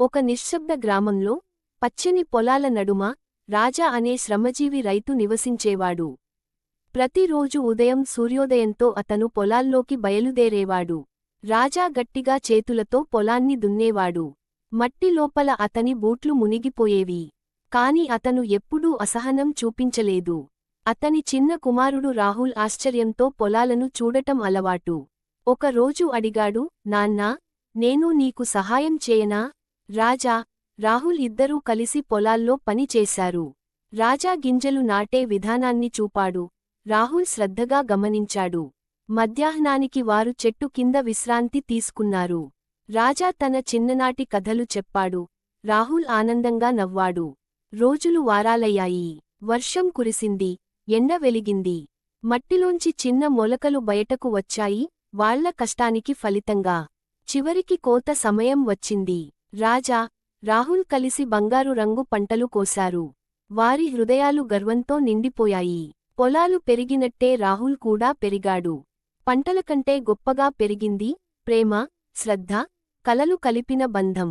ఒక నిశ్శబ్ద గ్రామంలో పచ్చని పొలాల నడుమ రాజా అనే శ్రమజీవి రైతు నివసించేవాడు. ప్రతిరోజు ఉదయం సూర్యోదయంతో అతను పొలాల్లోకి బయలుదేరేవాడు. రాజా గట్టిగా చేతులతో పొలాన్ని దున్నేవాడు. మట్టి లోపల అతని బూట్లు మునిగిపోయేవి. కాని అతను ఎప్పుడూ అసహనం చూపించలేదు. అతని చిన్న కుమారుడు రాహుల్ ఆశ్చర్యంతో పొలాలను చూడటం అలవాటు. ఒక రోజు అడిగాడు నాన్నా నేను నీకు సహాయం చేయనా? రాజా రాహుల్ ఇద్దరూ కలిసి పొలాల్లో పని చేశారు. రాజా గింజలు నాటే విధానాన్ని చూపాడు. రాహుల్ శ్రద్ధగా గమనించాడు. మధ్యాహ్నానికి వారు చెట్టు కింద విశ్రాంతి తీసుకున్నారు. రాజా తన చిన్ననాటి కథలు చెప్పాడు. రాహుల్ ఆనందంగా నవ్వాడు. రోజులు వారాలయ్యాయి. వర్షం కురిసింది. ఎండ వెలిగింది. మట్టిలోంచి చిన్న మొలకలు బయటకు వచ్చాయి. వాళ్ళ కష్టానికి ఫలితంగా. చివరికి కోత సమయం వచ్చింది. రాజా రాహుల్ కలిసి బంగారు రంగు పంటలు కోశారు. వారి హృదయాలు గర్వంతో నిండిపోయాయి. పొలాలు పెరిగినట్టే రాహుల్ కూడా పెరిగాడు. పంటల కంటే గొప్పగా పెరిగింది ప్రేమ శ్రద్ధ కలలు కలిపిన బంధం.